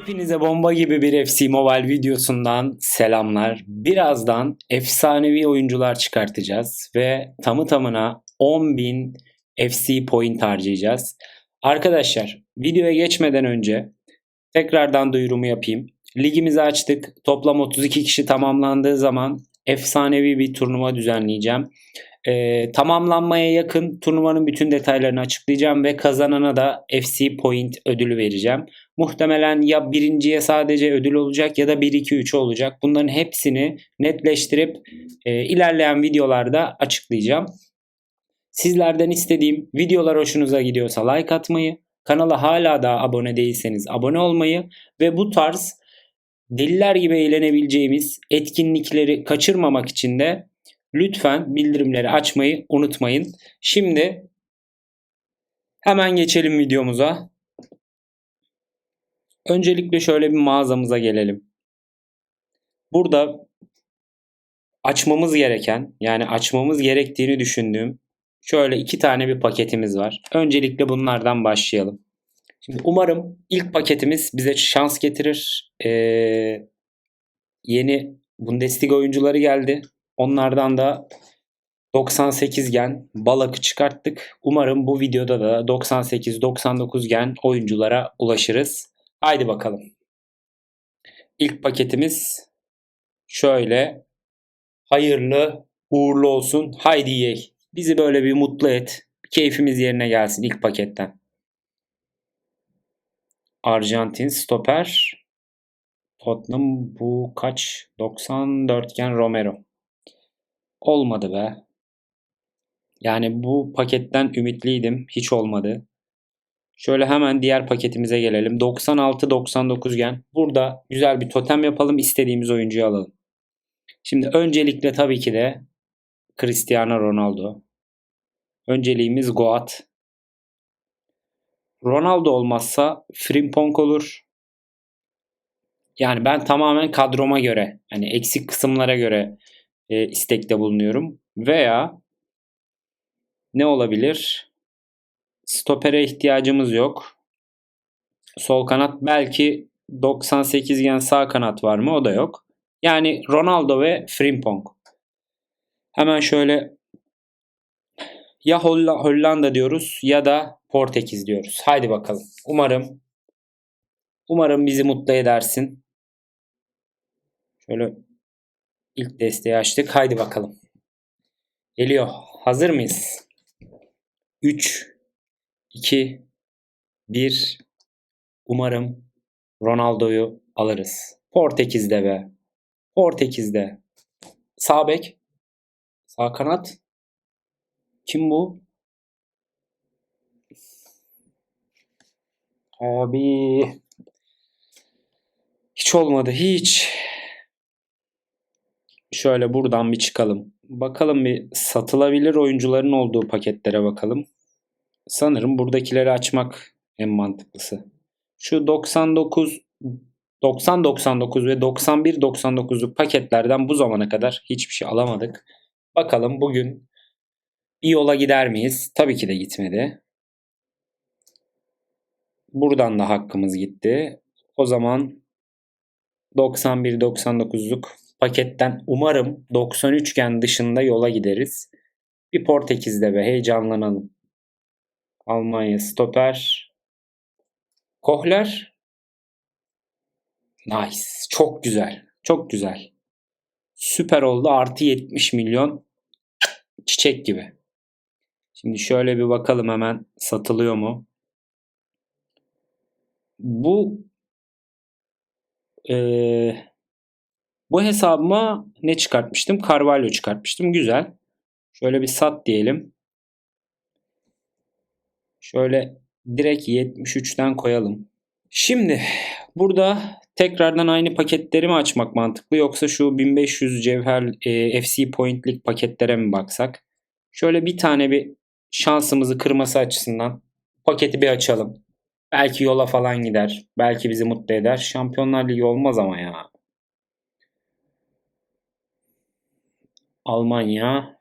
Hepinize bomba gibi bir FC Mobile videosundan selamlar. Birazdan efsanevi oyuncular çıkartacağız ve tamı tamına 10.000 FC point harcayacağız. Arkadaşlar videoya geçmeden önce tekrardan duyurumu yapayım. Ligimizi açtık. Toplam 32 kişi tamamlandığı zaman efsanevi bir turnuva düzenleyeceğim. Ee, tamamlanmaya yakın turnuvanın bütün detaylarını açıklayacağım ve kazanana da FC Point ödülü vereceğim. Muhtemelen ya birinciye sadece ödül olacak ya da 1-2-3 olacak. Bunların hepsini netleştirip e, ilerleyen videolarda açıklayacağım. Sizlerden istediğim videolar hoşunuza gidiyorsa like atmayı, kanala hala daha abone değilseniz abone olmayı ve bu tarz deliler gibi eğlenebileceğimiz etkinlikleri kaçırmamak için de lütfen bildirimleri açmayı unutmayın. Şimdi hemen geçelim videomuza. Öncelikle şöyle bir mağazamıza gelelim. Burada açmamız gereken yani açmamız gerektiğini düşündüğüm şöyle iki tane bir paketimiz var. Öncelikle bunlardan başlayalım. Şimdi umarım ilk paketimiz bize şans getirir. Ee, yeni Bundesliga oyuncuları geldi. Onlardan da 98 gen balakı çıkarttık. Umarım bu videoda da 98-99 gen oyunculara ulaşırız. Haydi bakalım. İlk paketimiz şöyle. Hayırlı uğurlu olsun. Haydi ye. Bizi böyle bir mutlu et. Keyfimiz yerine gelsin ilk paketten. Arjantin stoper. Tottenham bu kaç? 94 gen Romero. Olmadı be. Yani bu paketten ümitliydim. Hiç olmadı. Şöyle hemen diğer paketimize gelelim. 96-99 gen. Burada güzel bir totem yapalım. İstediğimiz oyuncuyu alalım. Şimdi öncelikle tabii ki de Cristiano Ronaldo. Önceliğimiz Goat. Ronaldo olmazsa Frimpong olur. Yani ben tamamen kadroma göre, hani eksik kısımlara göre e, istekte bulunuyorum. Veya ne olabilir? Stopere ihtiyacımız yok. Sol kanat belki 98 gen sağ kanat var mı? O da yok. Yani Ronaldo ve Frimpong. Hemen şöyle ya Hollanda diyoruz ya da Portekiz diyoruz. Haydi bakalım. Umarım umarım bizi mutlu edersin. Şöyle ilk desteği açtık. Haydi bakalım. Geliyor. Hazır mıyız? 3 2 1 Umarım Ronaldo'yu alırız. Portekiz'de be. Portekiz'de. Sağ bek. Sağ kanat. Kim bu? Abi. Hiç olmadı. Hiç. Şöyle buradan bir çıkalım. Bakalım bir satılabilir oyuncuların olduğu paketlere bakalım. Sanırım buradakileri açmak en mantıklısı. Şu 99 90-99 ve 91-99'luk paketlerden bu zamana kadar hiçbir şey alamadık. Bakalım bugün bir yola gider miyiz? Tabii ki de gitmedi. Buradan da hakkımız gitti. O zaman 91-99'luk paketten umarım 93 gen dışında yola gideriz. Bir Portekiz'de ve heyecanlanalım. Almanya stoper. Kohler. Nice. Çok güzel. Çok güzel. Süper oldu. Artı 70 milyon. Çiçek gibi. Şimdi şöyle bir bakalım hemen satılıyor mu? Bu ee, bu hesabıma ne çıkartmıştım? Carvalho çıkartmıştım. Güzel. Şöyle bir sat diyelim. Şöyle direkt 73'ten koyalım. Şimdi burada tekrardan aynı paketleri mi açmak mantıklı yoksa şu 1500 cevher e, FC Point'lik paketlere mi baksak? Şöyle bir tane bir şansımızı kırması açısından paketi bir açalım. Belki yola falan gider. Belki bizi mutlu eder. Şampiyonlar Ligi olmaz ama ya. Almanya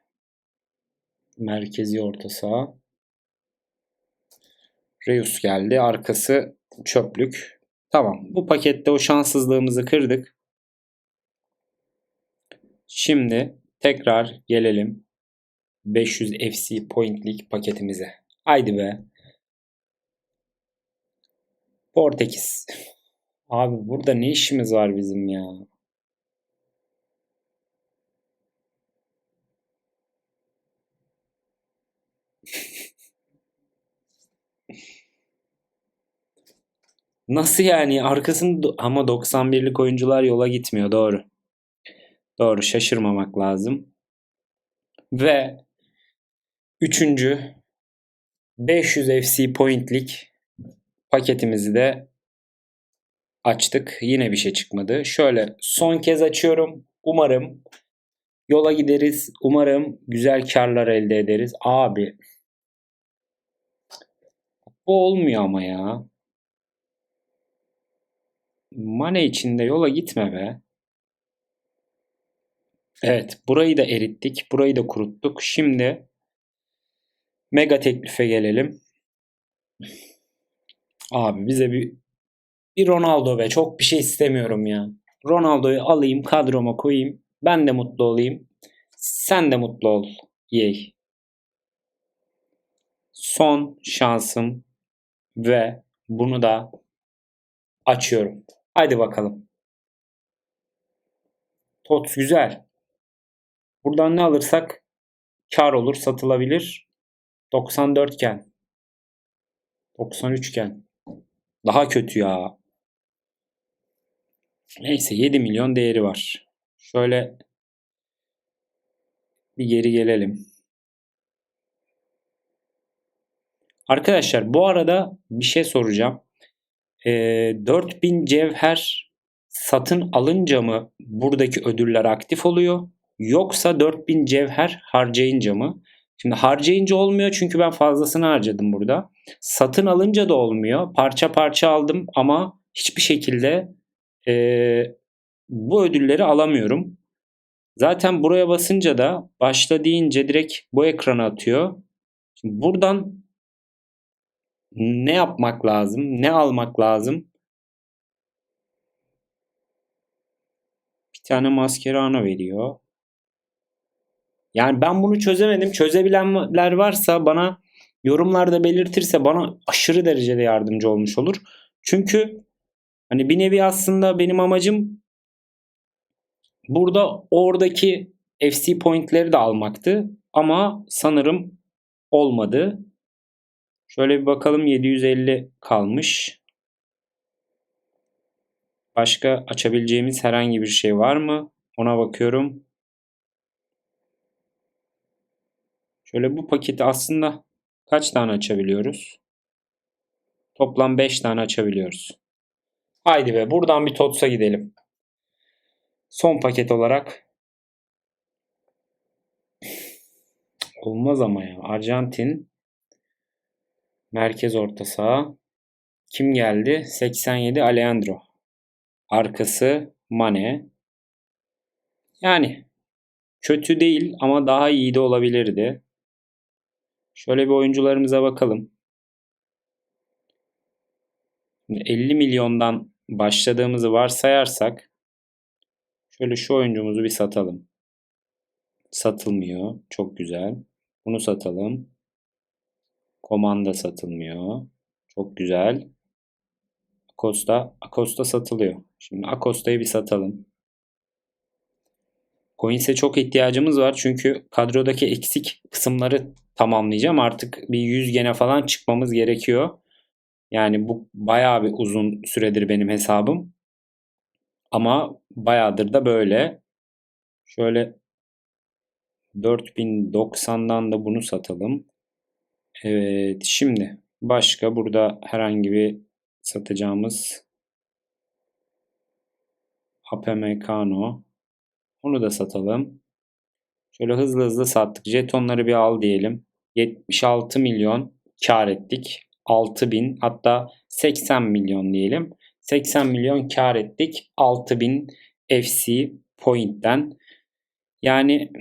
merkezi orta saha. Reus geldi. Arkası çöplük. Tamam. Bu pakette o şanssızlığımızı kırdık. Şimdi tekrar gelelim 500 FC Point'lik paketimize. Haydi be. Portekiz. Abi burada ne işimiz var bizim ya? Nasıl yani? Arkasında ama 91'lik oyuncular yola gitmiyor. Doğru. Doğru. Şaşırmamak lazım. Ve üçüncü 500 FC Point'lik paketimizi de açtık. Yine bir şey çıkmadı. Şöyle son kez açıyorum. Umarım yola gideriz. Umarım güzel karlar elde ederiz. Abi bu olmuyor ama ya. Mane içinde yola gitme be. Evet, burayı da erittik. Burayı da kuruttuk. Şimdi mega teklife gelelim. Abi bize bir bir Ronaldo be. Çok bir şey istemiyorum ya. Ronaldo'yu alayım, kadroma koyayım. Ben de mutlu olayım. Sen de mutlu ol. Yey. Son şansım ve bunu da açıyorum. Haydi bakalım. Tots güzel. Buradan ne alırsak kar olur, satılabilir. 94 iken. 93 iken. Daha kötü ya. Neyse 7 milyon değeri var. Şöyle bir geri gelelim. Arkadaşlar bu arada bir şey soracağım. E, 4000 cevher satın alınca mı buradaki ödüller aktif oluyor? Yoksa 4000 cevher harcayınca mı? Şimdi harcayınca olmuyor çünkü ben fazlasını harcadım burada. Satın alınca da olmuyor. Parça parça aldım ama hiçbir şekilde e, bu ödülleri alamıyorum. Zaten buraya basınca da başla deyince direkt bu ekrana atıyor. Şimdi buradan ne yapmak lazım? Ne almak lazım? Bir tane maskerana veriyor. Yani ben bunu çözemedim. Çözebilenler varsa bana yorumlarda belirtirse bana aşırı derecede yardımcı olmuş olur. Çünkü hani bir nevi aslında benim amacım burada oradaki FC pointleri de almaktı. Ama sanırım olmadı. Şöyle bir bakalım 750 kalmış. Başka açabileceğimiz herhangi bir şey var mı? Ona bakıyorum. Şöyle bu paketi aslında kaç tane açabiliyoruz? Toplam 5 tane açabiliyoruz. Haydi be buradan bir TOTS'a gidelim. Son paket olarak olmaz ama ya. Arjantin merkez orta saha kim geldi? 87 Alejandro. Arkası Mane. Yani kötü değil ama daha iyi de olabilirdi. Şöyle bir oyuncularımıza bakalım. 50 milyondan başladığımızı varsayarsak şöyle şu oyuncumuzu bir satalım. Satılmıyor. Çok güzel. Bunu satalım. Komanda satılmıyor. Çok güzel. Acosta, Acosta satılıyor. Şimdi Acosta'yı bir satalım. Coins'e çok ihtiyacımız var çünkü kadrodaki eksik kısımları tamamlayacağım. Artık bir 100 gene falan çıkmamız gerekiyor. Yani bu bayağı bir uzun süredir benim hesabım. Ama bayağıdır da böyle. Şöyle 4090'dan da bunu satalım. Evet şimdi başka burada herhangi bir satacağımız Apemecano onu da satalım. Şöyle hızlı hızlı sattık. Jetonları bir al diyelim. 76 milyon kar ettik. 6000 hatta 80 milyon diyelim. 80 milyon kar ettik. 6000 FC point'ten. Yani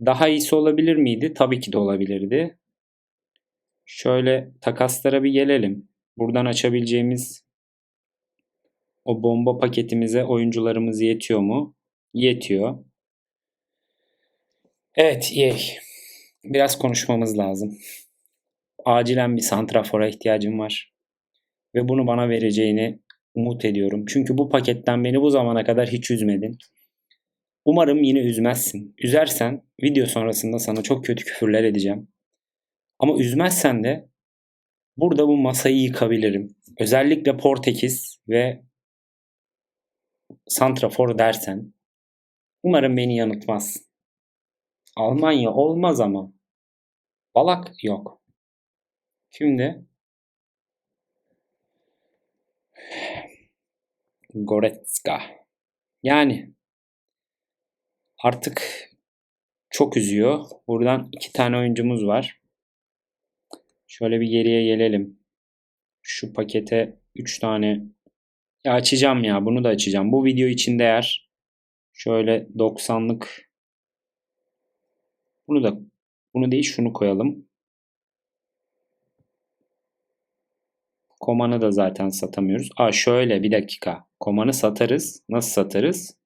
daha iyisi olabilir miydi? Tabii ki de olabilirdi. Şöyle takaslara bir gelelim. Buradan açabileceğimiz o bomba paketimize oyuncularımız yetiyor mu? Yetiyor. Evet EA. Biraz konuşmamız lazım. Acilen bir santrafora ihtiyacım var. Ve bunu bana vereceğini umut ediyorum. Çünkü bu paketten beni bu zamana kadar hiç üzmedin. Umarım yine üzmezsin. Üzersen video sonrasında sana çok kötü küfürler edeceğim. Ama üzmezsen de burada bu masayı yıkabilirim. Özellikle Portekiz ve Santrafor dersen umarım beni yanıltmaz. Almanya olmaz ama. Balak yok. Şimdi Goretzka. Yani artık çok üzüyor. Buradan iki tane oyuncumuz var. Şöyle bir geriye gelelim. Şu pakete 3 tane ya açacağım ya bunu da açacağım. Bu video için değer. Şöyle 90'lık bunu da bunu değil şunu koyalım. Komanı da zaten satamıyoruz. Aa şöyle bir dakika. Komanı satarız. Nasıl satarız?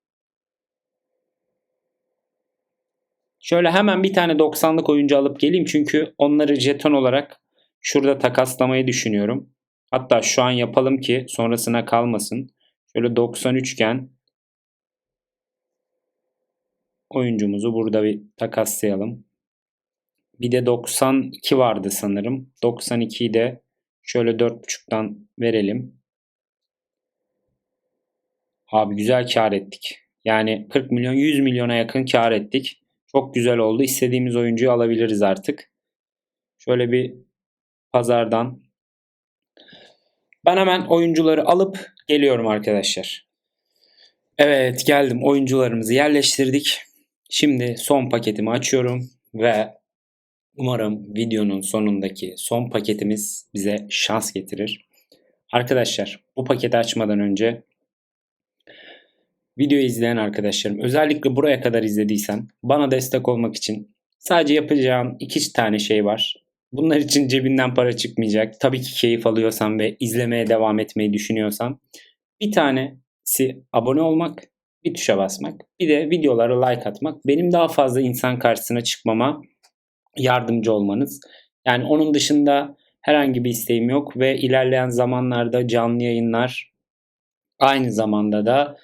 Şöyle hemen bir tane 90'lık oyuncu alıp geleyim. Çünkü onları jeton olarak şurada takaslamayı düşünüyorum. Hatta şu an yapalım ki sonrasına kalmasın. Şöyle 93 iken oyuncumuzu burada bir takaslayalım. Bir de 92 vardı sanırım. 92'yi de şöyle 4.5'tan verelim. Abi güzel kar ettik. Yani 40 milyon 100 milyona yakın kar ettik. Çok güzel oldu. İstediğimiz oyuncuyu alabiliriz artık. Şöyle bir pazardan ben hemen oyuncuları alıp geliyorum arkadaşlar. Evet geldim. Oyuncularımızı yerleştirdik. Şimdi son paketimi açıyorum ve umarım videonun sonundaki son paketimiz bize şans getirir. Arkadaşlar bu paketi açmadan önce videoyu izleyen arkadaşlarım özellikle buraya kadar izlediysen bana destek olmak için sadece yapacağın iki tane şey var. Bunlar için cebinden para çıkmayacak. Tabii ki keyif alıyorsan ve izlemeye devam etmeyi düşünüyorsan bir tanesi abone olmak, bir tuşa basmak, bir de videolara like atmak. Benim daha fazla insan karşısına çıkmama yardımcı olmanız. Yani onun dışında herhangi bir isteğim yok ve ilerleyen zamanlarda canlı yayınlar aynı zamanda da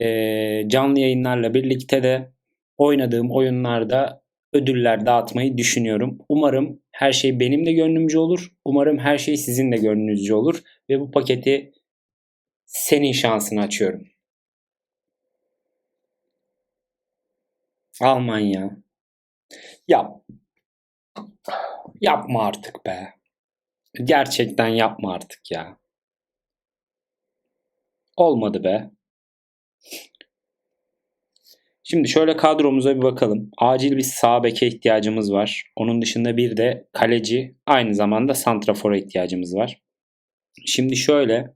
e, canlı yayınlarla birlikte de oynadığım oyunlarda ödüller dağıtmayı düşünüyorum. Umarım her şey benim de gönlümce olur. Umarım her şey sizin de gönlünüzce olur. Ve bu paketi senin şansını açıyorum. Almanya. Yap. Yapma artık be. Gerçekten yapma artık ya. Olmadı be. Şimdi şöyle kadromuza bir bakalım. Acil bir sağ beke ihtiyacımız var. Onun dışında bir de kaleci aynı zamanda santrafora ihtiyacımız var. Şimdi şöyle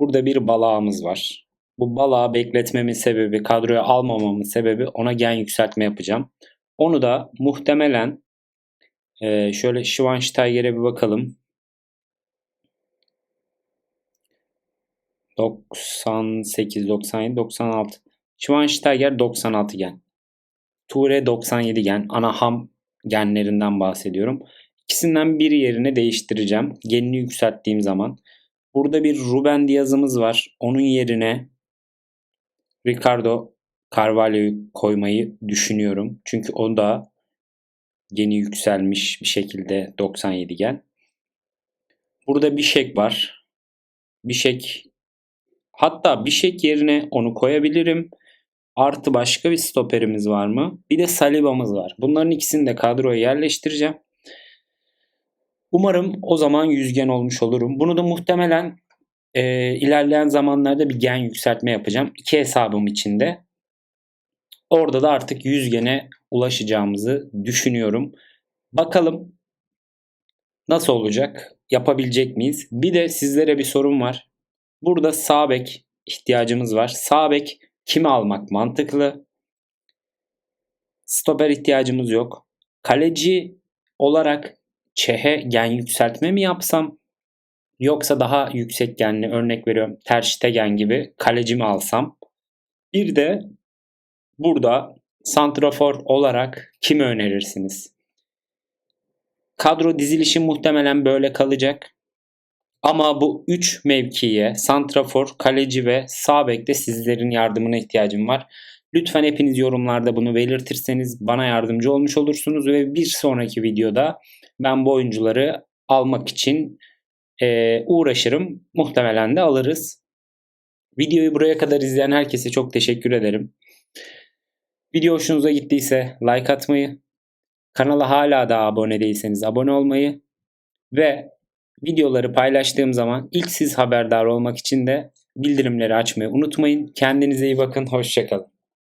burada bir balağımız var. Bu balağı bekletmemin sebebi, kadroya almamamın sebebi ona gen yükseltme yapacağım. Onu da muhtemelen şöyle Schweinsteiger'e bir bakalım. 98, 97, 96. Schweinsteiger 96 gen. Ture 97 gen. Ana ham genlerinden bahsediyorum. İkisinden biri yerine değiştireceğim. Genini yükselttiğim zaman. Burada bir Ruben Diaz'ımız var. Onun yerine Ricardo Carvalho'yu koymayı düşünüyorum. Çünkü o da geni yükselmiş bir şekilde 97 gen. Burada bir şek var. Bir şek hatta bir şek yerine onu koyabilirim. Artı başka bir stoperimiz var mı? Bir de Saliba'mız var. Bunların ikisini de kadroya yerleştireceğim. Umarım o zaman yüzgen olmuş olurum. Bunu da muhtemelen e, ilerleyen zamanlarda bir gen yükseltme yapacağım. İki hesabım içinde. Orada da artık yüzgene ulaşacağımızı düşünüyorum. Bakalım nasıl olacak? Yapabilecek miyiz? Bir de sizlere bir sorum var. Burada sağ bek ihtiyacımız var. Sağ bek Kimi almak mantıklı? Stoper ihtiyacımız yok. Kaleci olarak Çehe gen yükseltme mi yapsam? Yoksa daha yüksek genli örnek veriyorum Ter Stegen gibi kaleci mi alsam? Bir de burada santrafor olarak kimi önerirsiniz? Kadro dizilişi muhtemelen böyle kalacak. Ama bu 3 mevkiye santrafor, kaleci ve sağ bekte sizlerin yardımına ihtiyacım var. Lütfen hepiniz yorumlarda bunu belirtirseniz bana yardımcı olmuş olursunuz ve bir sonraki videoda ben bu oyuncuları almak için e, uğraşırım. Muhtemelen de alırız. Videoyu buraya kadar izleyen herkese çok teşekkür ederim. Video hoşunuza gittiyse like atmayı, kanala hala da abone değilseniz abone olmayı ve videoları paylaştığım zaman ilk siz haberdar olmak için de bildirimleri açmayı unutmayın. Kendinize iyi bakın, hoşçakalın.